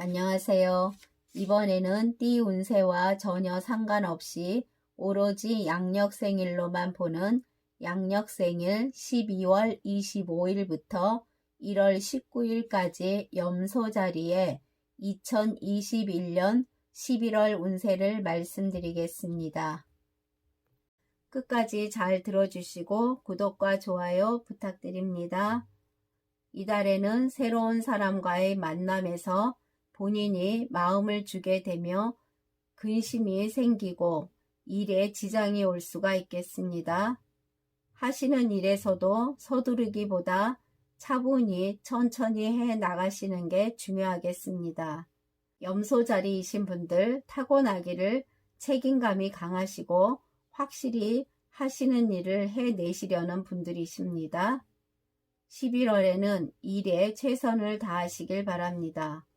안녕하세요. 이번에는 띠 운세와 전혀 상관없이 오로지 양력 생일로만 보는 양력 생일 12월 25일부터 1월 19일까지 염소 자리에 2021년 11월 운세를 말씀드리겠습니다. 끝까지 잘 들어주시고 구독과 좋아요 부탁드립니다. 이달에는 새로운 사람과의 만남에서 본인이 마음을 주게 되며 근심이 생기고 일에 지장이 올 수가 있겠습니다. 하시는 일에서도 서두르기보다 차분히 천천히 해 나가시는 게 중요하겠습니다. 염소 자리이신 분들 타고나기를 책임감이 강하시고 확실히 하시는 일을 해내시려는 분들이십니다. 11월에는 일에 최선을 다하시길 바랍니다.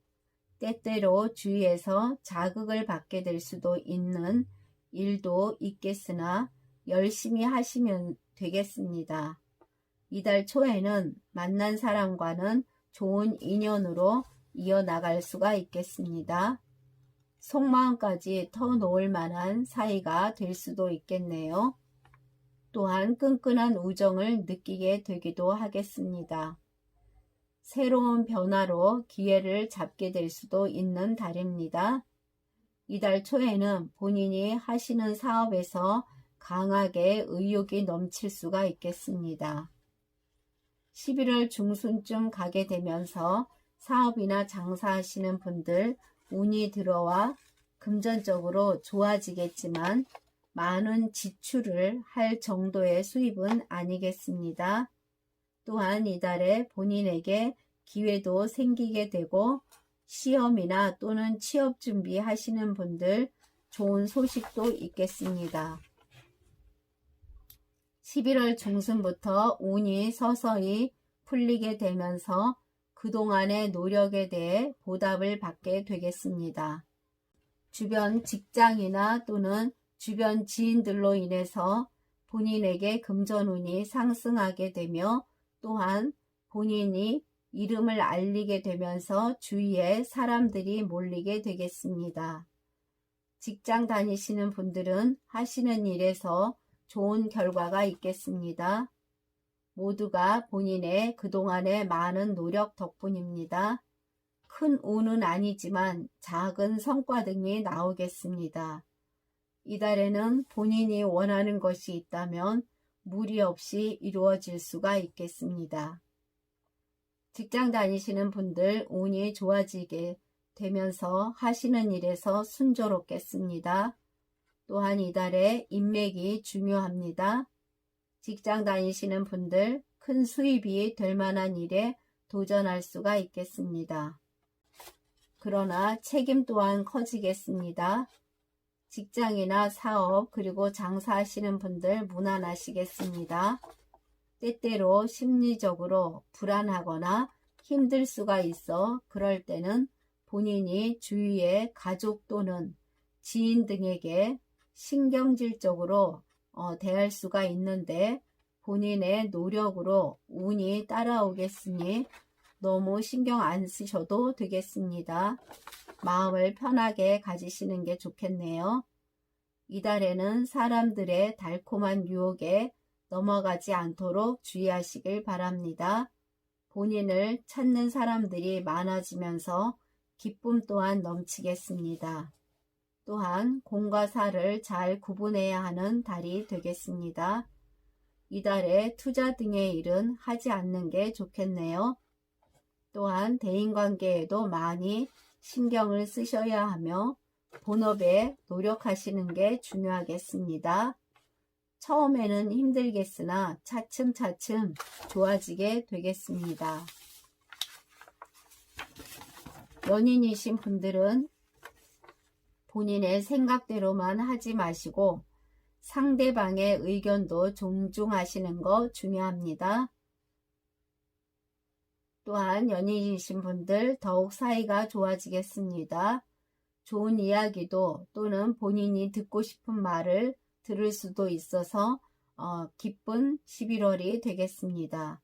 때때로 주위에서 자극을 받게 될 수도 있는 일도 있겠으나 열심히 하시면 되겠습니다. 이달 초에는 만난 사람과는 좋은 인연으로 이어나갈 수가 있겠습니다. 속마음까지 터놓을 만한 사이가 될 수도 있겠네요. 또한 끈끈한 우정을 느끼게 되기도 하겠습니다. 새로운 변화로 기회를 잡게 될 수도 있는 달입니다. 이달 초에는 본인이 하시는 사업에서 강하게 의욕이 넘칠 수가 있겠습니다. 11월 중순쯤 가게 되면서 사업이나 장사하시는 분들 운이 들어와 금전적으로 좋아지겠지만 많은 지출을 할 정도의 수입은 아니겠습니다. 또한 이달에 본인에게 기회도 생기게 되고 시험이나 또는 취업 준비하시는 분들 좋은 소식도 있겠습니다. 11월 중순부터 운이 서서히 풀리게 되면서 그동안의 노력에 대해 보답을 받게 되겠습니다. 주변 직장이나 또는 주변 지인들로 인해서 본인에게 금전운이 상승하게 되며 또한 본인이 이름을 알리게 되면서 주위에 사람들이 몰리게 되겠습니다. 직장 다니시는 분들은 하시는 일에서 좋은 결과가 있겠습니다. 모두가 본인의 그동안의 많은 노력 덕분입니다. 큰 운은 아니지만 작은 성과 등이 나오겠습니다. 이달에는 본인이 원하는 것이 있다면 무리 없이 이루어질 수가 있겠습니다. 직장 다니시는 분들 운이 좋아지게 되면서 하시는 일에서 순조롭겠습니다. 또한 이달에 인맥이 중요합니다. 직장 다니시는 분들 큰 수입이 될 만한 일에 도전할 수가 있겠습니다. 그러나 책임 또한 커지겠습니다. 직장이나 사업 그리고 장사하시는 분들 무난하시겠습니다. 때때로 심리적으로 불안하거나 힘들 수가 있어 그럴 때는 본인이 주위의 가족 또는 지인 등에게 신경질적으로 어, 대할 수가 있는데 본인의 노력으로 운이 따라오겠으니 너무 신경 안 쓰셔도 되겠습니다. 마음을 편하게 가지시는 게 좋겠네요. 이달에는 사람들의 달콤한 유혹에 넘어가지 않도록 주의하시길 바랍니다. 본인을 찾는 사람들이 많아지면서 기쁨 또한 넘치겠습니다. 또한 공과 사를 잘 구분해야 하는 달이 되겠습니다. 이달에 투자 등의 일은 하지 않는 게 좋겠네요. 또한 대인관계에도 많이 신경을 쓰셔야 하며 본업에 노력하시는 게 중요하겠습니다. 처음에는 힘들겠으나 차츰차츰 좋아지게 되겠습니다. 연인이신 분들은 본인의 생각대로만 하지 마시고 상대방의 의견도 존중하시는 거 중요합니다. 또한 연인이신 분들 더욱 사이가 좋아지겠습니다. 좋은 이야기도 또는 본인이 듣고 싶은 말을 들을 수도 있어서 어, 기쁜 11월이 되겠습니다.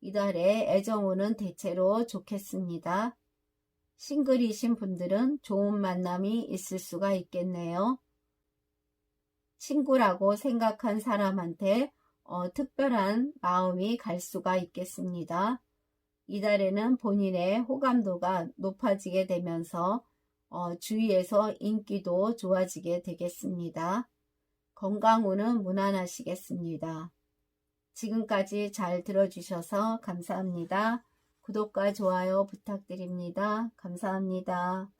이달에 애정운은 대체로 좋겠습니다. 싱글이신 분들은 좋은 만남이 있을 수가 있겠네요. 친구라고 생각한 사람한테 어, 특별한 마음이 갈 수가 있겠습니다. 이달에는 본인의 호감도가 높아지게 되면서 어, 주위에서 인기도 좋아지게 되겠습니다. 건강운은 무난하시겠습니다. 지금까지 잘 들어주셔서 감사합니다. 구독과 좋아요 부탁드립니다. 감사합니다.